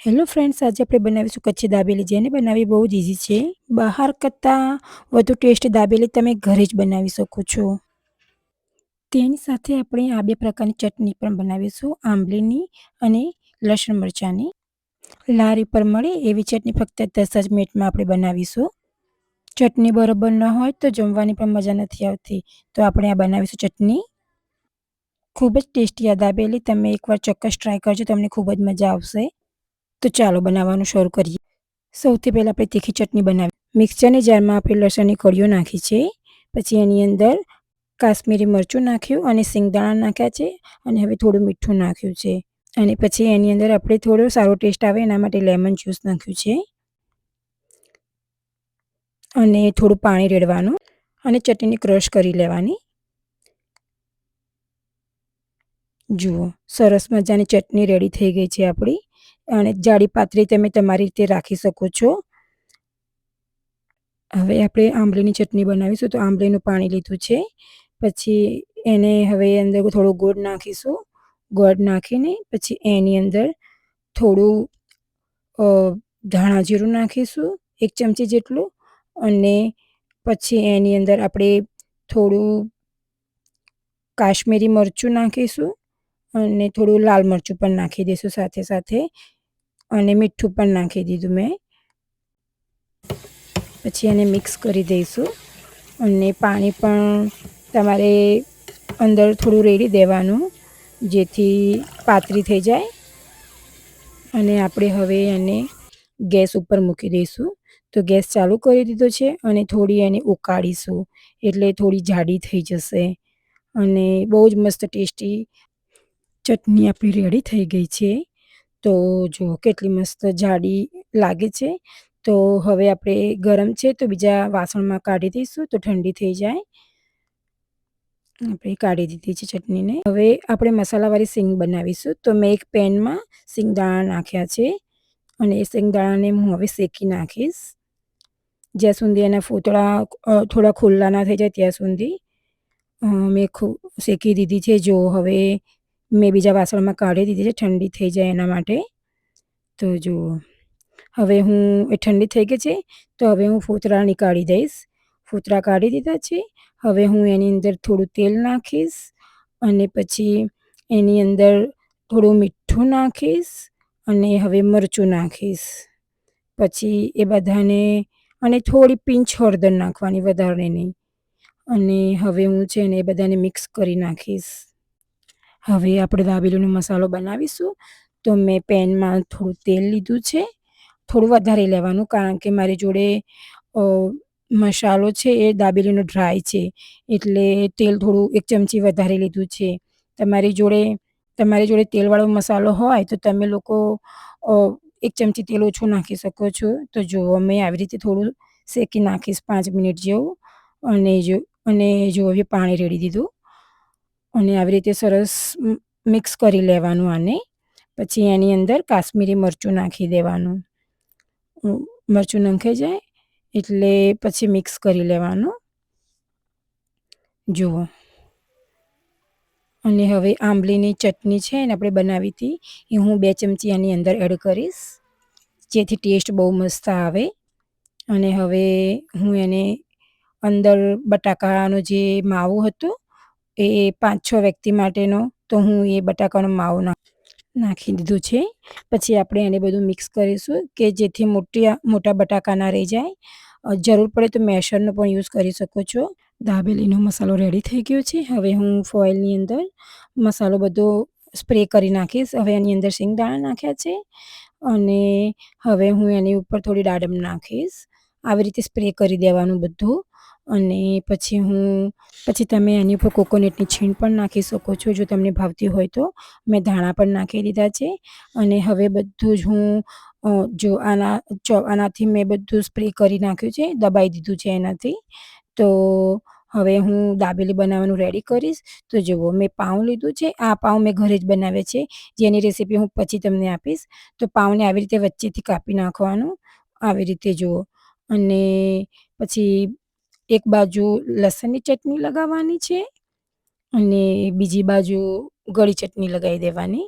Hello friends આજે આપણે બનાવીશું કચ્છી દાબેલી જેને બનાવવી બહુ જ ઇઝી છે. બહાર કરતાં વધુ ટેસ્ટી દાબેલી તમે ઘરે જ બનાવી શકો છો. તેની સાથે આપણે આ બે પ્રકારની ચટણી પણ બનાવીશું, આંબલીની અને લસણ મરચાંની. લારી પર મળે એવી ચટણી ફક્ત દસ જ મિનિટમાં આપણે બનાવીશું. ચટણી બરોબર ન હોય તો જમવાની પણ મજા નથી આવતી. તો આપણે આ બનાવીશું ચટણી. ખૂબ જ ટેસ્ટી આ દાબેલી. તમે એકવાર ચોક્કસ ટ્રાય કરજો, તમને ખૂબ જ મજા આવશે. તો ચાલો બનાવવાનું શરૂ કરીએ. સૌથી પહેલાં આપણે તીખી ચટણી બનાવી. મિક્સચરની જારમાં આપણે લસણની કળીઓ નાખી છે. પછી એની અંદર કાશ્મીરી મરચું નાખ્યું અને સિંગદાણા નાખ્યા છે અને હવે થોડું મીઠું નાખ્યું છે. અને પછી એની અંદર આપણે થોડો સારો ટેસ્ટ આવે એના માટે લેમન જ્યુસ નાખ્યું છે. અને થોડું પાણી રેડવાનું અને ચટણીને ક્રશ કરી લેવાની. જુઓ, સરસ મજાની ચટણી રેડી થઈ ગઈ છે આપણી. અને જાડી પાતળી તમે તમારી રીતે રાખી શકો છો. હવે આપણે આંબલીની ચટણી બનાવીશું તો આંબલીનું પાણી લીધું છે. પછી એને હવે અંદર થોડું ગોળ નાખીશું. ગોળ નાખીને પછી એની અંદર થોડું ધાણા જીરું નાખીશું, એક ચમચી જેટલું. અને પછી એની અંદર આપણે થોડું કાશ્મીરી મરચું નાખીશું અને થોડું લાલ મરચું પણ નાખી દઈશું સાથે સાથે. અને મીઠું પણ નાખી દીધું મેં. પછી એને મિક્સ કરી દઈશું અને પાણી પણ તમારે અંદર થોડું રેડી દેવાનું જેથી પાતળી થઈ જાય. અને આપણે હવે એને ગેસ ઉપર મૂકી દઈશું. તો ગેસ ચાલુ કરી દીધો છે અને થોડી એને ઉકાળીશું એટલે થોડી જાડી થઈ જશે. અને બહુ જ મસ્ત ટેસ્ટી ચટણી આપણી રેડી થઈ ગઈ છે. તો જો કેટલી મસ્ત જાડી લાગે છે, તો હવે આપણે ગરમ છે તો બીજા વાસણમાં કાઢી દઈશું તો ઠંડી થઈ જાય. આપણે કાઢી દીધી છે ચટણીને. હવે આપણે મસાલાવાળી સિંગ બનાવીશું તો મેં એક પેનમાં સિંગદાણા નાખ્યા છે અને એ સિંગદાણાને હું હવે શેકી નાખીશ. જ્યાં સુધી એના ફૂતળા થોડા ખુલ્લા ના થઈ જાય ત્યાં સુધી મેં શેકી દીધી છે. જો હવે મેં બીજા વાસણમાં કાઢી દીધી છે, ઠંડી થઈ જાય એના માટે. તો જુઓ હવે હું, એ ઠંડી થઈ ગઈ છે, તો હવે હું ફૂતરા નીકાળી દઈશ. ફૂતરા કાઢી દીધા છે, હવે હું એની અંદર થોડું તેલ નાખીશ અને પછી એની અંદર થોડું મીઠું નાખીશ અને હવે મરચું નાખીશ. પછી એ બધાને, અને થોડી પિંચ હળદર નાખવાની, વધારે નહીં. અને હવે હું છે ને એ બધાને મિક્સ કરી નાખીશ. હવે આપણે દાબેલીનો મસાલો બનાવીશું. તો મેં પેનમાં થોડું તેલ લીધું છે. થોડું વધારે લેવાનું કારણ કે મારી જોડે મસાલો છે એ દાબેલીનો ડ્રાય છે. એટલે તેલ થોડું એક ચમચી વધારે લીધું છે. તમારી જોડે તમારી જોડે તેલવાળો મસાલો હોય તો તમે લોકો એક ચમચી તેલ ઓછું નાખી શકો છો. તો જુઓ મેં આવી રીતે થોડું શેકી નાખીશ પાંચ મિનિટ જેવું. અને જો અને જો હવે પાણી રેડી દીધું. અને આવી રીતે સરસ મિક્સ કરી લેવાનું આને. પછી એની અંદર કાશ્મીરી મરચું નાખી દેવાનું. મરચું નંખાઈ જાય એટલે પછી મિક્સ કરી લેવાનું. જુઓ. અને હવે આંબલીની ચટણી છે એને આપણે બનાવી હતી. એ હું બે ચમચી આની અંદર એડ કરીશ. જેથી ટેસ્ટ બહુ મસ્ત આવે. અને હવે હું એને અંદર બટાકાનો જે માવો હતો એ પાંચ છ વ્યક્તિ માટેનો, તો હું એ બટાકાનો માવો નાખી દીધું છે. પછી આપણે એને બધું મિક્સ કરીશું કે જેથી મોટી મોટા બટાકા ના રહી જાય. જરૂર પડે તો મેશરનો પણ યુઝ કરી શકો છો. દાબેલીનો મસાલો રેડી થઈ ગયો છે. હવે હું ફોઇલની અંદર મસાલો બધો સ્પ્રે કરી નાખીશ. હવે એની અંદર શિંગદાણા નાખ્યા છે. અને હવે હું એની ઉપર થોડી દાડમ નાખીશ. આવી રીતે સ્પ્રે કરી દેવાનું બધું. અને પછી હું, પછી તમે એની ઉપર કોકોનટની છીણ પણ નાખી શકો છો, જો તમને ભાવતી હોય તો. મેં ધાણા પણ નાખી દીધા છે. અને હવે બધું જ હું જો આના આનાથી મેં બધું સ્પ્રે કરી નાખ્યું છે, દબાઈ દીધું છે એનાથી. તો હવે હું દાબેલી બનાવવાનું રેડી કરીશ. તો જુઓ, મેં પાઉં લીધું છે. આ પાઉં મેં ઘરે જ બનાવે છે. જેની રેસીપી હું પછી તમને આપીશ. તો પાઉંને આવી રીતે વચ્ચેથી કાપી નાખવાનું. આવી રીતે જુઓ. અને પછી એક બાજુ લસણની ચટણી લગાવવાની છે અને બીજી બાજુ ગળી ચટણી લગાવી દેવાની.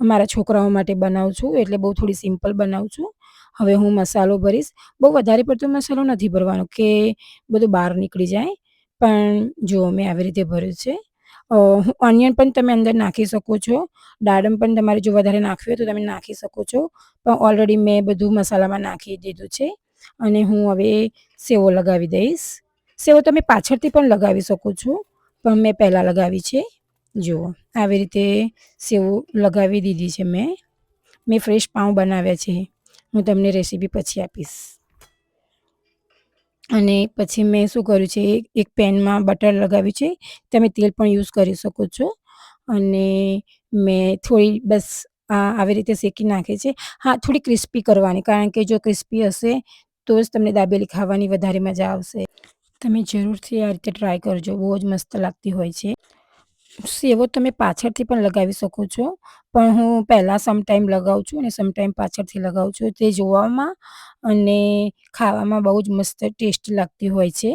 મારા છોકરાઓ માટે બનાવું છું એટલે બહુ થોડી સિમ્પલ બનાવું છું. હવે હું મસાલો ભરીશ. બહુ વધારે પડતો મસાલો નથી ભરવાનો કે બધું બહાર નીકળી જાય. પણ જો મેં આવી રીતે ભર્યું છે. ઓનિયન પણ તમે અંદર નાખી શકો છો. દાડમ પણ તમારે જો વધારે નાખવી હોય તો તમે નાખી શકો છો. પણ ઓલરેડી મેં બધું મસાલામાં નાખી દીધું છે. અને હું હવે સેવો લગાવી દઈશ. સેવો તમે પાછળથી પણ લગાવી શકો છો, પણ મેં પહેલાં લગાવી છે. જુઓ આવી રીતે સેવો લગાવી દીધી છે મેં. મેં ફ્રેશ પાઉં બનાવ્યા છે. હું તમને રેસીપી પછી આપીશ. અને પછી મેં શું કર્યું છે, એક પેનમાં બટર લગાવ્યું છે. તમે તેલ પણ યુઝ કરી શકો છો. અને મેં થોડી બસ આ આવી રીતે શેકી નાખે છે. હા, થોડી ક્રિસ્પી કરવાની, કારણ કે જો ક્રિસ્પી હશે તો જ તમને દાબેલી ખાવાની વધારે મજા આવશે. તમે જરૂરથી આ રીતે ટ્રાય કરજો. બહુ જ મસ્ત લાગતી હોય છે. સેવો તમે પાછળથી પણ લગાવી શકો છો. પણ હું પહેલાં સમટાઈમ લગાવું છું અને સમટાઈમ પાછળથી લગાવું છું. તે જોવામાં અને ખાવામાં બહુ જ મસ્ત ટેસ્ટ લાગતી હોય છે.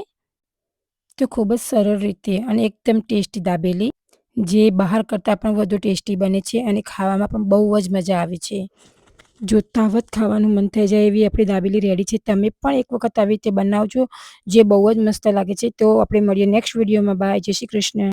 તો ખૂબ જ સરળ રીતે અને એકદમ ટેસ્ટી દાબેલી. જે બહાર કરતાં પણ વધુ ટેસ્ટી બને છે અને ખાવામાં પણ બહુ જ મજા આવે છે. જોતાં વત ખાવાનું મન થઈ જાય એવી આપણી દાબેલી રેડી છે. તમે પણ એક વખત આવી રીતે બનાવજો. જે બહુ જ મસ્ત લાગે છે. તો આપણે મળીએ નેક્સ્ટ વિડીયોમાં બાય જય શ્રી કૃષ્ણ.